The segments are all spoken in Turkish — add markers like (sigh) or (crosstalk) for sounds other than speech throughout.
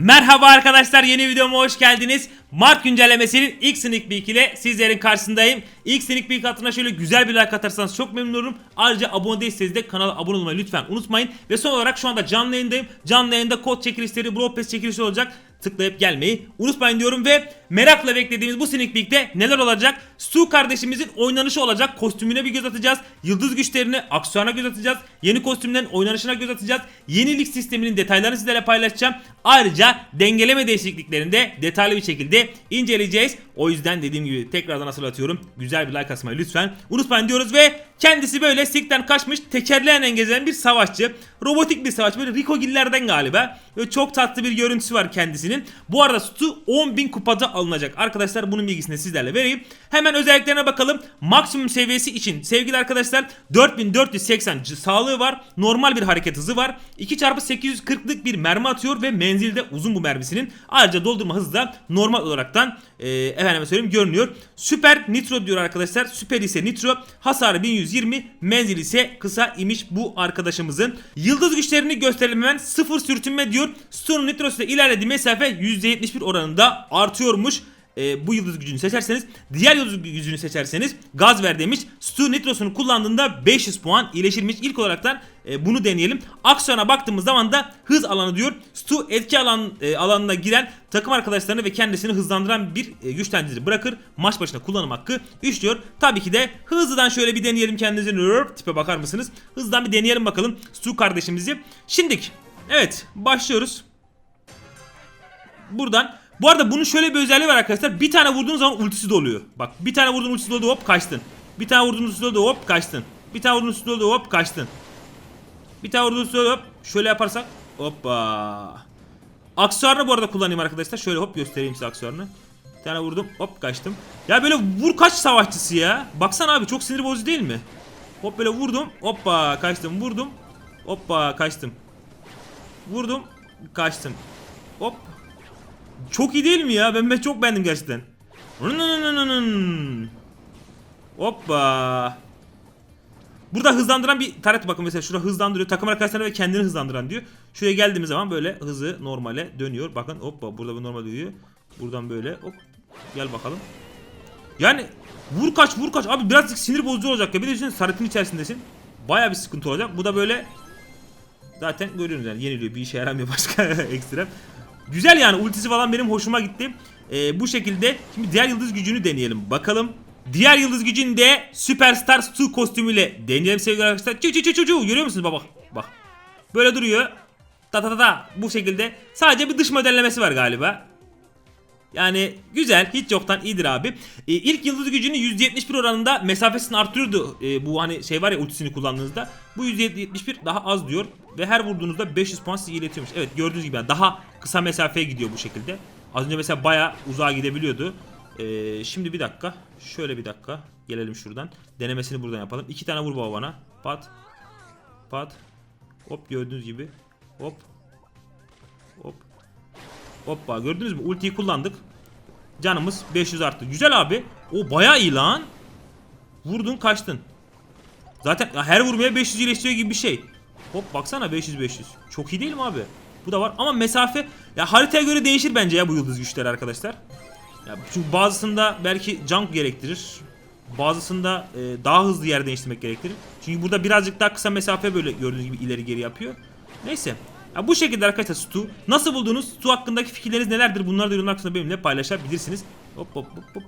Merhaba arkadaşlar yeni videoma hoş geldiniz. Mart güncellemesinin ilk sneak peek ile sizlerin karşısındayım. İlk sneak peek hatırına şöyle güzel bir like atarsanız çok memnun olurum. Ayrıca abone değilseniz de kanala abone olmayı lütfen unutmayın. Ve son olarak şu anda canlı yayındayım. Canlı yayında kod çekilişleri, Brawl Pass çekilişi olacak. Tıklayıp gelmeyi unutmayın diyorum ve merakla beklediğimiz bu sneak peek'te neler olacak? Stu kardeşimizin oynanışı olacak. Kostümüne bir göz atacağız. Yıldız güçlerini, aksiyona göz atacağız. Yeni kostümlerin oynanışına göz atacağız. Yeni lig sisteminin detaylarını sizlerle paylaşacağım. Ayrıca dengeleme değişikliklerini de detaylı bir şekilde inceleyeceğiz. O yüzden dediğim gibi tekrardan hatırlatıyorum. Güzel bir like atmayı lütfen unutmayın diyoruz ve kendisi böyle sikten kaçmış tekerleğiyle gezen bir savaşçı. Robotik bir savaş böyle Rico Giller'den galiba. Ve çok tatlı bir görüntüsü var kendisinin. Bu arada Stu 10.000 kupada alınacak. Arkadaşlar bunun bilgisini sizlerle vereyim. Hemen özelliklerine bakalım. Maksimum seviyesi için sevgili arkadaşlar 4480 c- sağlığı var. Normal bir hareket hızı var. 2x840'lık bir mermi atıyor ve menzilde uzun bu mermisinin. Ayrıca doldurma hızı da normal olaraktan e, efendime söyleyeyim görünüyor. Süper nitro diyor arkadaşlar. Süper ise nitro. Hasarı 1120. Menzil ise kısa imiş bu arkadaşımızın. Yıldız güçlerini gösterelim hemen. Sıfır sürtünme diyor. Storm nitrosu ile ilerlediği mesafe %71 oranında artıyormuş e, bu yıldız gücünü seçerseniz diğer yıldız gücünü seçerseniz gaz ver demiş. Stu Nitros'unu kullandığında 500 puan iyileşirmiş. İlk olaraktan e, bunu deneyelim. Aksiyona baktığımız zaman da hız alanı diyor. Stu etki alan e, alanına giren takım arkadaşlarını ve kendisini hızlandıran bir e, güçlendirici bırakır. Maç başına kullanım hakkı 3 diyor. Tabii ki de hızlıdan şöyle bir deneyelim kendinizi. Rrrr, tipe bakar mısınız? Hızdan bir deneyelim bakalım Stu kardeşimizi. Şimdik evet başlıyoruz. Buradan bu arada bunun şöyle bir özelliği var arkadaşlar. Bir tane vurduğun zaman ultisi doluyor. Bak bir tane vurduğun ultisi doldu hop kaçtın. Bir tane vurduğun ultisi doldu hop kaçtın. Bir tane vurduğun ultisi doldu hop kaçtın. Bir tane vurduğun ultisi doldu hop. Şöyle yaparsak hoppa. Aksesuarını bu arada kullanayım arkadaşlar. Şöyle hop göstereyim size aksesuarını. Bir tane vurdum hop kaçtım. Ya böyle vur kaç savaşçısı ya. Baksana abi çok sinir bozucu değil mi? Hop böyle vurdum hoppa kaçtım vurdum. Hoppa kaçtım. Vurdum kaçtım. Hop çok iyi değil mi ya? Ben, ben çok beğendim gerçekten. Hoppa. Burada hızlandıran bir taret bakın mesela şurada hızlandırıyor. Takım arkadaşlarını ve kendini hızlandıran diyor. Şuraya geldiğimiz zaman böyle hızı normale dönüyor. Bakın hoppa burada bir normal dönüyor. Buradan böyle hop gel bakalım. Yani vur kaç vur kaç abi birazcık sinir bozucu olacak ya. Bir de düşün taretin içerisindesin. Baya bir sıkıntı olacak. Bu da böyle zaten görüyorsunuz yani yeniliyor bir işe yaramıyor başka (laughs) ekstrem. Güzel yani ultisi falan benim hoşuma gitti. Ee, bu şekilde şimdi diğer yıldız gücünü deneyelim bakalım. Diğer yıldız gücünü de Superstar Stu kostümüyle deneyelim sevgili arkadaşlar. Çu çu çu çu çu görüyor musunuz baba? Bak. Böyle duruyor. Ta ta ta ta bu şekilde. Sadece bir dış modellemesi var galiba. Yani güzel hiç yoktan iyidir abi. Ee, ilk yıldız gücünü %71 oranında mesafesini artırıyordu. Ee, bu hani şey var ya ultisini kullandığınızda. Bu %71 daha az diyor. Ve her vurduğunuzda 500 puan size iletiyormuş. Evet gördüğünüz gibi yani daha kısa mesafeye gidiyor bu şekilde. Az önce mesela baya uzağa gidebiliyordu. Ee, şimdi bir dakika. Şöyle bir dakika. Gelelim şuradan. Denemesini buradan yapalım. İki tane vur baba bana. Pat. Pat. Hop gördüğünüz gibi. Hop. Hop. Hoppa gördünüz mü? Ultiyi kullandık. Canımız 500 arttı. Güzel abi. O baya iyi lan. Vurdun kaçtın. Zaten her vurmaya 500 iyileştiriyor gibi bir şey. Hop baksana 500 500. Çok iyi değil mi abi? Bu da var ama mesafe ya haritaya göre değişir bence ya bu yıldız güçleri arkadaşlar. Ya çünkü bazısında belki jump gerektirir. Bazısında e, daha hızlı yer değiştirmek gerektirir. Çünkü burada birazcık daha kısa mesafe böyle gördüğünüz gibi ileri geri yapıyor. Neyse. Ya bu şekilde arkadaşlar Stu. Nasıl buldunuz? Stu hakkındaki fikirleriniz nelerdir? Bunları da yorumlar kısmında benimle paylaşabilirsiniz. Hop hop hop hop.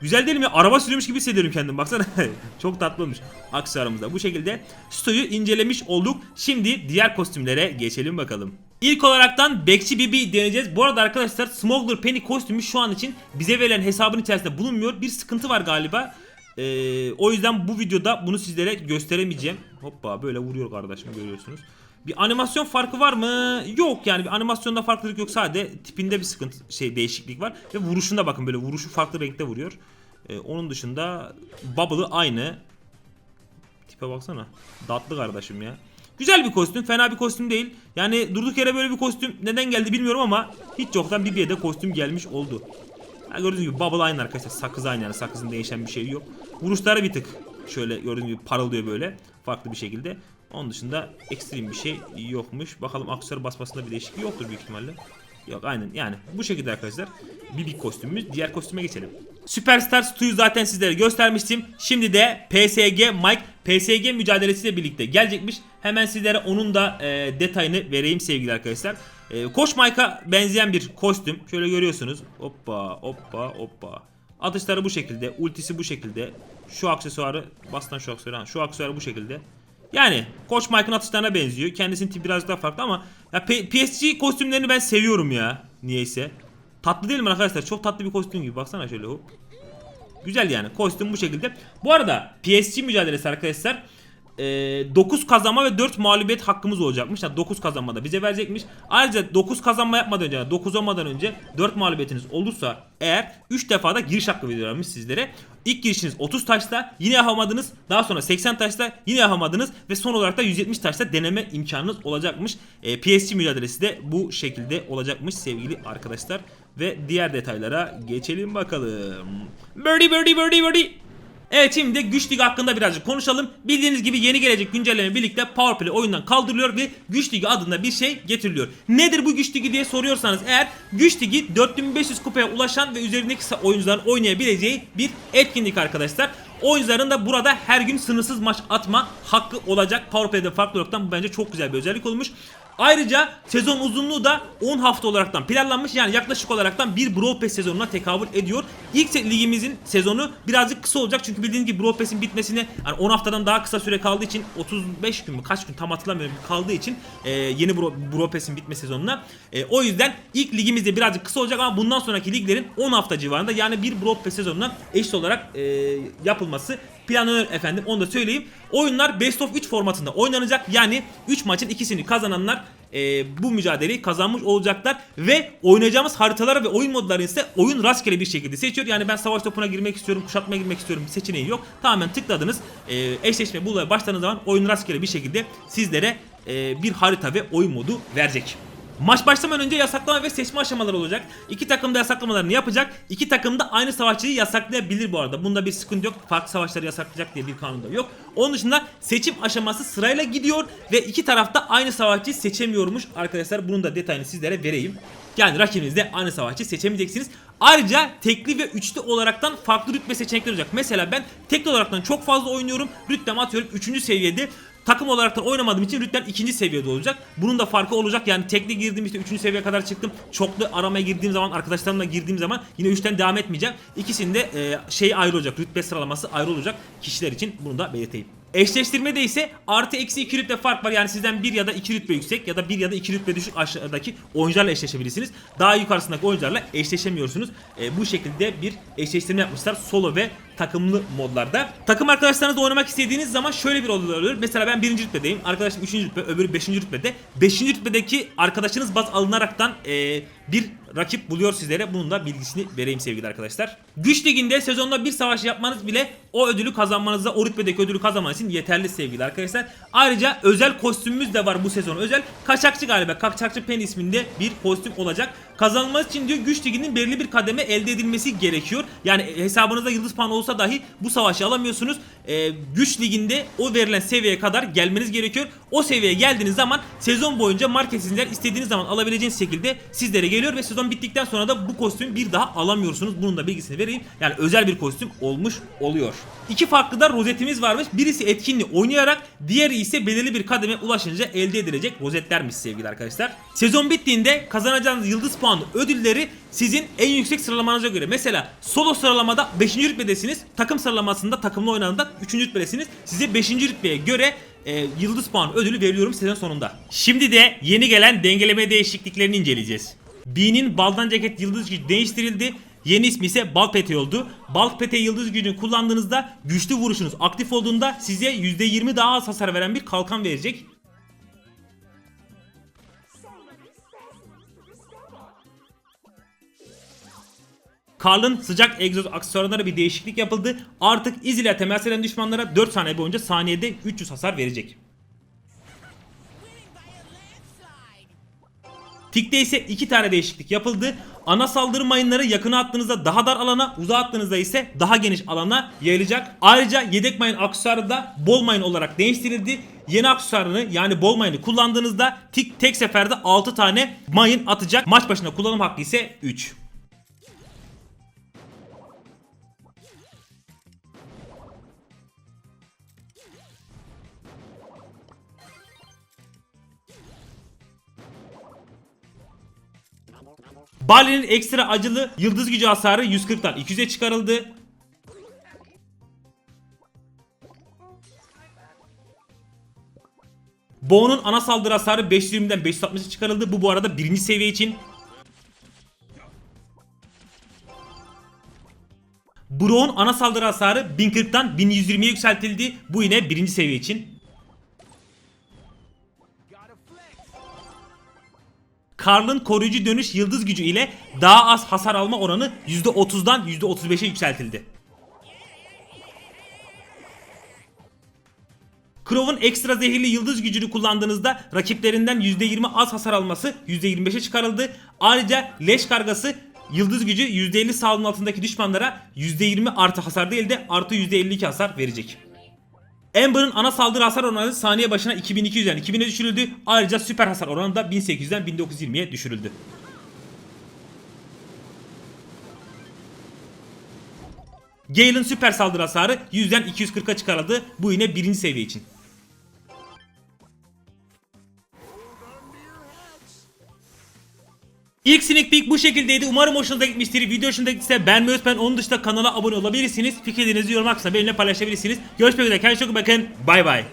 Güzel değil mi? Araba sürüyormuş gibi hissediyorum kendimi. Baksana. (laughs) Çok tatlı olmuş. Aksesuarımızda. Bu şekilde Stu'yu incelemiş olduk. Şimdi diğer kostümlere geçelim bakalım. İlk olaraktan Bekçi Bibi deneyeceğiz. Bu arada arkadaşlar Smuggler Penny kostümü şu an için bize verilen hesabın içerisinde bulunmuyor. Bir sıkıntı var galiba. Ee, o yüzden bu videoda bunu sizlere gösteremeyeceğim. Hoppa böyle vuruyor kardeşim görüyorsunuz. Bir animasyon farkı var mı? Yok yani bir animasyonda farklılık yok. Sadece tipinde bir sıkıntı şey değişiklik var ve vuruşunda bakın böyle vuruşu farklı renkte vuruyor. Ee, onun dışında Bubble'ı aynı. Tipe baksana. Datlı kardeşim ya. Güzel bir kostüm. Fena bir kostüm değil. Yani durduk yere böyle bir kostüm neden geldi bilmiyorum ama hiç yoktan Bibi'ye de kostüm gelmiş oldu. Ya gördüğünüz gibi Bubble aynı arkadaşlar. Sakız aynı yani. Sakızın değişen bir şey yok. Vuruşları bir tık şöyle gördüğünüz gibi parıldıyor böyle. Farklı bir şekilde. Onun dışında ekstrem bir şey yokmuş. Bakalım aksesuar basmasında bir değişiklik yoktur büyük ihtimalle. Yok aynen yani bu şekilde arkadaşlar. Bir kostümümüz. Diğer kostüme geçelim. Superstar Stu'yu zaten sizlere göstermiştim. Şimdi de PSG Mike PSG mücadelesiyle birlikte gelecekmiş. Hemen sizlere onun da e, detayını vereyim sevgili arkadaşlar. E, Koç Mike'a benzeyen bir kostüm. Şöyle görüyorsunuz. Hoppa hoppa hoppa. Atışları bu şekilde. Ultisi bu şekilde. Şu aksesuarı bastan şu aksesuarı. Şu aksesuarı bu şekilde. Yani Koç Mike'ın atışlarına benziyor. Kendisinin tipi biraz daha farklı ama ya PSG kostümlerini ben seviyorum ya. Niyeyse. Tatlı değil mi arkadaşlar? Çok tatlı bir kostüm gibi. Baksana şöyle hop. Güzel yani. Kostüm bu şekilde. Bu arada PSG mücadelesi arkadaşlar. 9 kazanma ve 4 mağlubiyet hakkımız olacakmış. Yani 9 kazanmada bize verecekmiş. Ayrıca 9 kazanma yapmadan önce, yani 9 olmadan önce 4 mağlubiyetiniz olursa eğer 3 defa da giriş hakkı veriyorlarmış sizlere. İlk girişiniz 30 taşta yine yapamadınız. Daha sonra 80 taşta yine yapamadınız. Ve son olarak da 170 taşta deneme imkanınız olacakmış. E, PSG mücadelesi de bu şekilde olacakmış sevgili arkadaşlar. Ve diğer detaylara geçelim bakalım. Birdie birdie birdie birdie. Evet şimdi güç ligi hakkında birazcık konuşalım. Bildiğiniz gibi yeni gelecek güncelleme birlikte Powerplay oyundan kaldırılıyor ve güç ligi adında bir şey getiriliyor. Nedir bu güç ligi diye soruyorsanız eğer güç ligi 4500 kupaya ulaşan ve üzerindeki oyuncuların oynayabileceği bir etkinlik arkadaşlar. Oyuncuların da burada her gün sınırsız maç atma hakkı olacak. Powerplay'de farklı olaraktan bu bence çok güzel bir özellik olmuş. Ayrıca sezon uzunluğu da 10 hafta olaraktan planlanmış. Yani yaklaşık olaraktan bir Brawl Pass sezonuna tekabül ediyor. İlk ligimizin sezonu birazcık kısa olacak. Çünkü bildiğiniz gibi Brawl Pass'in bitmesine yani 10 haftadan daha kısa süre kaldığı için 35 gün mü kaç gün tam hatırlamıyorum kaldığı için e, yeni Brawl Pass'in bitme sezonuna. E, o yüzden ilk ligimizde birazcık kısa olacak ama bundan sonraki liglerin 10 hafta civarında yani bir Brawl Pass sezonuna eşit olarak e, yapılması planlanıyor efendim onu da söyleyeyim. Oyunlar Best of 3 formatında oynanacak. Yani 3 maçın ikisini kazananlar e, bu mücadeleyi kazanmış olacaklar ve oynayacağımız haritalar ve oyun modları ise oyun rastgele bir şekilde seçiyor. Yani ben savaş topuna girmek istiyorum, kuşatmaya girmek istiyorum seçeneği yok. Tamamen tıkladınız. E, eşleşme bulmaya başladığınız zaman oyun rastgele bir şekilde sizlere e, bir harita ve oyun modu verecek. Maç başlamadan önce yasaklama ve seçme aşamaları olacak. İki takım da yasaklamalarını yapacak. İki takım da aynı savaşçıyı yasaklayabilir bu arada. Bunda bir sıkıntı yok. Farklı savaşları yasaklayacak diye bir kanun da yok. Onun dışında seçim aşaması sırayla gidiyor ve iki tarafta aynı savaşçıyı seçemiyormuş arkadaşlar. Bunun da detayını sizlere vereyim. Yani rakibinizde aynı savaşçı seçemeyeceksiniz. Ayrıca tekli ve üçlü olaraktan farklı rütbe seçenekleri olacak. Mesela ben tekli olaraktan çok fazla oynuyorum. Rütbem atıyorum 3. seviyede. Takım olarak da oynamadığım için rütbem ikinci seviyede olacak. Bunun da farkı olacak. Yani tekli girdim işte 3. seviyeye kadar çıktım. Çoklu aramaya girdiğim zaman arkadaşlarımla girdiğim zaman yine 3'ten devam etmeyeceğim. İkisinde e, şey ayrı olacak. Rütbe sıralaması ayrı olacak kişiler için. Bunu da belirteyim. Eşleştirmede ise artı eksi 2 rütbe fark var. Yani sizden 1 ya da 2 rütbe yüksek ya da 1 ya da 2 rütbe düşük aşağıdaki oyuncularla eşleşebilirsiniz. Daha yukarısındaki oyuncularla eşleşemiyorsunuz. E, bu şekilde bir eşleştirme yapmışlar solo ve takımlı modlarda. Takım arkadaşlarınızla oynamak istediğiniz zaman şöyle bir olay oluyor. Mesela ben 1. rütbedeyim. Arkadaşım 3. rütbe, öbürü 5. rütbede. 5. rütbedeki arkadaşınız baz alınaraktan e, bir rakip buluyor sizlere. Bunun da bilgisini vereyim sevgili arkadaşlar. Güç liginde sezonda bir savaş yapmanız bile o ödülü kazanmanıza, o rütbedeki ödülü kazanmanız için yeterli sevgili arkadaşlar. Ayrıca özel kostümümüz de var bu sezon özel. Kaçakçı galiba. Kaçakçı Pen isminde bir kostüm olacak. Kazanılması için diyor güç liginin belirli bir kademe elde edilmesi gerekiyor. Yani hesabınızda yıldız puanı olsa dahi bu savaşı alamıyorsunuz. Ee, güç liginde o verilen seviyeye kadar gelmeniz gerekiyor. O seviyeye geldiğiniz zaman sezon boyunca marketsizler istediğiniz zaman alabileceğiniz şekilde sizlere geliyor ve sezon bittikten sonra da bu kostümü bir daha alamıyorsunuz. Bunun da bilgisini vereyim. Yani özel bir kostüm olmuş oluyor. İki farklı da rozetimiz varmış. Birisi etkinliği oynayarak, diğeri ise belirli bir kademe ulaşınca elde edilecek rozetlermiş sevgili arkadaşlar. Sezon bittiğinde kazanacağınız yıldız puanı ödülleri sizin en yüksek sıralamanıza göre. Mesela solo sıralamada 5. rütbedesiniz. Takım sıralamasında takımlı oynadığında 3. rütbedesiniz. Size 5. rütbeye göre e, yıldız puanı ödülü veriyorum sezon sonunda. Şimdi de yeni gelen dengeleme değişikliklerini inceleyeceğiz. B'nin baldan ceket yıldız gücü değiştirildi. Yeni ismi ise Bal Pete oldu. Bal Pete yıldız gücünü kullandığınızda güçlü vuruşunuz aktif olduğunda size %20 daha az hasar veren bir kalkan verecek. Karl'ın sıcak egzoz aksesuarlarına bir değişiklik yapıldı. Artık iz ile temas eden düşmanlara 4 saniye boyunca saniyede 300 hasar verecek. Tick'te ise iki tane değişiklik yapıldı. Ana saldırı mayınları yakına attığınızda daha dar alana, uzağa attığınızda ise daha geniş alana yayılacak. Ayrıca yedek mayın aksesuarı da bol mayın olarak değiştirildi. Yeni aksesuarını yani bol mayını kullandığınızda tik tek seferde 6 tane mayın atacak. Maç başına kullanım hakkı ise 3. Barley'nin ekstra acılı yıldız gücü hasarı 140'tan 200'e çıkarıldı. Bo'nun ana saldırı hasarı 520'den 560'a çıkarıldı. Bu bu arada birinci seviye için. Brock'un ana saldırı hasarı 1040'tan 1120'ye yükseltildi. Bu yine birinci seviye için. Karl'ın koruyucu dönüş yıldız gücü ile daha az hasar alma oranı %30'dan %35'e yükseltildi. Crow'un ekstra zehirli yıldız gücünü kullandığınızda rakiplerinden %20 az hasar alması %25'e çıkarıldı. Ayrıca leş kargası yıldız gücü %50 sağlığın altındaki düşmanlara %20 artı hasar değil de artı %52 hasar verecek. Amber'ın ana saldırı hasar oranı saniye başına 2200'den 2000'e düşürüldü. Ayrıca süper hasar oranı da 1800'den 1920'ye düşürüldü. Gale'ın süper saldırı hasarı 100'den 240'a çıkarıldı. Bu yine birinci seviye için. İlk sneak peek bu şekildeydi. Umarım hoşunuza gitmiştir. Video hoşunuza gittiyse beğenmeyi unutmayın. Onun dışında kanala abone olabilirsiniz. Fikirlerinizi yorum kısmına benimle paylaşabilirsiniz. Görüşmek üzere. Kendinize çok bakın. Bay bay.